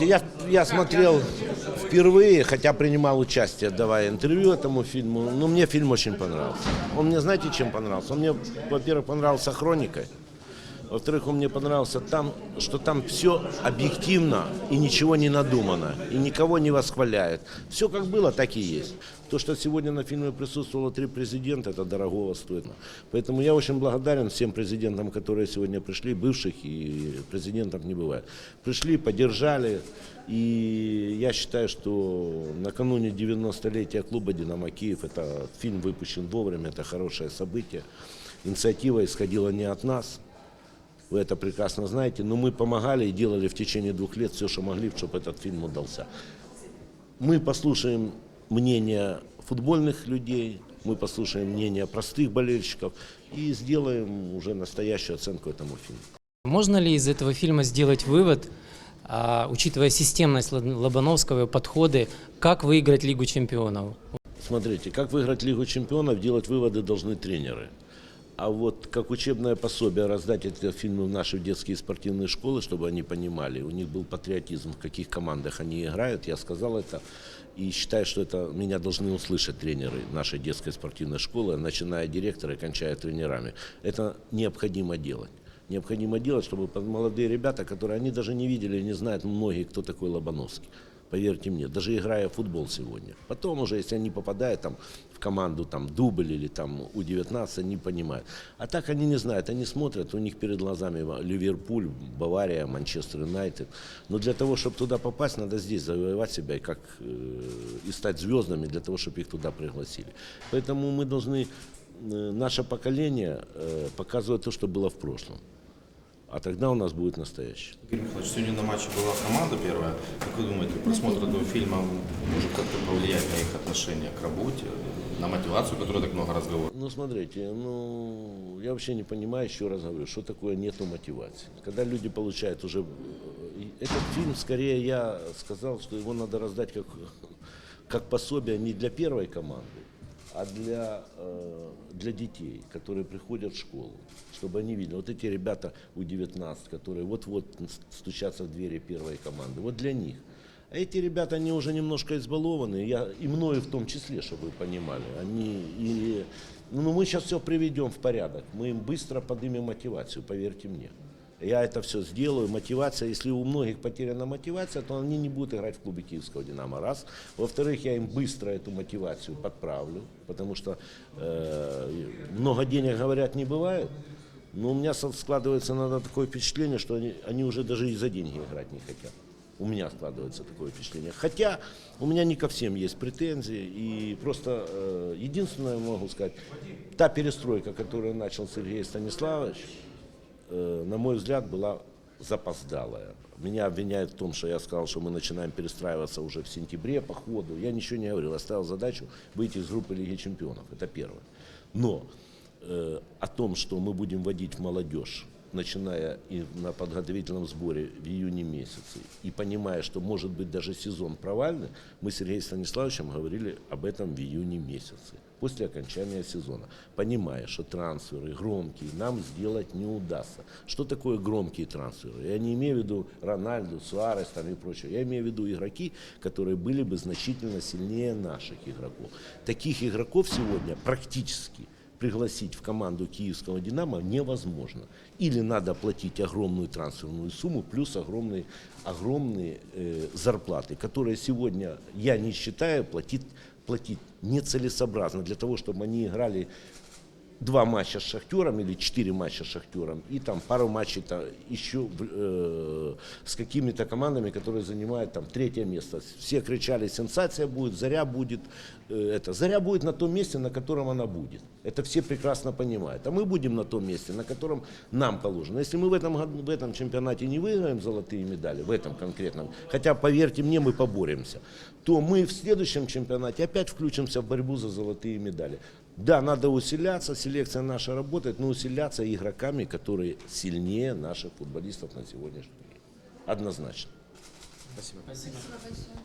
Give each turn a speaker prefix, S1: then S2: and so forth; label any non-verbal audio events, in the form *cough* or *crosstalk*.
S1: Я, я смотрел впервые, хотя принимал участие, давая интервью этому фильму, но мне фильм очень понравился. Он мне, знаете, чем понравился? Он мне, во-первых, понравился хроникой. Во-вторых, он мне понравился там, что там все объективно и ничего не надумано, и никого не восхваляет. Все как было, так и есть. То, что сегодня на фильме присутствовало три президента, это дорогого стоит. Поэтому я очень благодарен всем президентам, которые сегодня пришли, бывших и президентов не бывает. Пришли, поддержали, и я считаю, что накануне 90-летия клуба «Динамо Киев» это фильм выпущен вовремя, это хорошее событие. Инициатива исходила не от нас, вы это прекрасно знаете, но мы помогали и делали в течение двух лет все, что могли, чтобы этот фильм удался. Мы послушаем мнение футбольных людей, мы послушаем мнение простых болельщиков и сделаем уже настоящую оценку этому фильму.
S2: Можно ли из этого фильма сделать вывод, а, учитывая системность Лоб- Лобановского и подходы, как выиграть Лигу чемпионов?
S1: Смотрите, как выиграть Лигу чемпионов, делать выводы должны тренеры. А вот как учебное пособие раздать эти фильмы в наши детские спортивные школы, чтобы они понимали, у них был патриотизм, в каких командах они играют, я сказал это. И считаю, что это меня должны услышать тренеры нашей детской спортивной школы, начиная директора и кончая тренерами. Это необходимо делать. Необходимо делать, чтобы молодые ребята, которые они даже не видели, не знают многие, кто такой Лобановский. Поверьте мне, даже играя в футбол сегодня. Потом уже, если они попадают там, в команду там, дубль или там, У-19, они понимают. А так они не знают, они смотрят, у них перед глазами Ливерпуль, Бавария, Манчестер Юнайтед. Но для того, чтобы туда попасть, надо здесь завоевать себя и, как, э, и стать звездами для того, чтобы их туда пригласили. Поэтому мы должны, э, наше поколение э, показывать то, что было в прошлом. А тогда у нас будет настоящее.
S3: Игорь Михайлович, сегодня на матче была команда первая. Как вы думаете, просмотр этого фильма может как-то повлиять на их отношение к работе, на мотивацию, которой так много разговоров?
S1: Ну, смотрите, ну, я вообще не понимаю, еще раз говорю, что такое нету мотивации. Когда люди получают уже... э, Этот фильм, скорее, я сказал, что его надо раздать как, *laughs* как пособие не для первой команды, а для, э, для детей, которые приходят в школу, чтобы они видели. Вот эти ребята У-19, которые вот-вот стучатся в двери первой команды, вот для них. А эти ребята, они уже немножко избалованы, я, и мною в том числе, чтобы вы понимали. Они, и, ну, мы сейчас все приведем в порядок, мы им быстро поднимем мотивацию, поверьте мне. Я это все сделаю. Мотивация, если у многих потеряна мотивация, то они не будут играть в клубе Киевского Динамо. Раз. Во-вторых, я им быстро эту мотивацию подправлю, потому что э, много денег, говорят, не бывает. Но у меня складывается иногда такое впечатление, что они, они уже даже и за деньги играть не хотят. У меня складывается такое впечатление. Хотя у меня не ко всем есть претензии. И просто э, единственное могу сказать, та перестройка, которую начал Сергей Станиславович, на мой взгляд, была запоздалая. Меня обвиняют в том, что я сказал, что мы начинаем перестраиваться уже в сентябре по ходу. Я ничего не говорил, я ставил задачу выйти из группы Лиги Чемпионов. Это первое. Но э, о том, что мы будем вводить в молодежь, начиная и на подготовительном сборе в июне месяце, и понимая, что может быть даже сезон провальный, мы с Сергеем Станиславовичем говорили об этом в июне месяце, после окончания сезона, понимая, что трансферы громкие нам сделать не удастся. Что такое громкие трансферы? Я не имею в виду Рональду, Суарес там и прочее. Я имею в виду игроки, которые были бы значительно сильнее наших игроков. Таких игроков сегодня практически пригласить в команду киевского «Динамо» невозможно. Или надо платить огромную трансферную сумму, плюс огромные, огромные э, зарплаты, которые сегодня, я не считаю, платить, платить нецелесообразно для того, чтобы они играли два матча с Шахтером или четыре матча с Шахтером и там пару матчей там, еще э, с какими-то командами, которые занимают там третье место. Все кричали, сенсация будет, Заря будет. э, это. Заря будет на том месте, на котором она будет. Это все прекрасно понимают. А мы будем на том месте, на котором нам положено. Если мы в этом, в этом чемпионате не выиграем золотые медали, в этом конкретном, хотя, поверьте мне, мы поборемся, то мы в следующем чемпионате опять включимся в борьбу за золотые медали. Да, надо усиляться, селекция наша работает, но усиляться игроками, которые сильнее наших футболистов на сегодняшний день. Однозначно.
S2: Спасибо.
S4: Спасибо большое.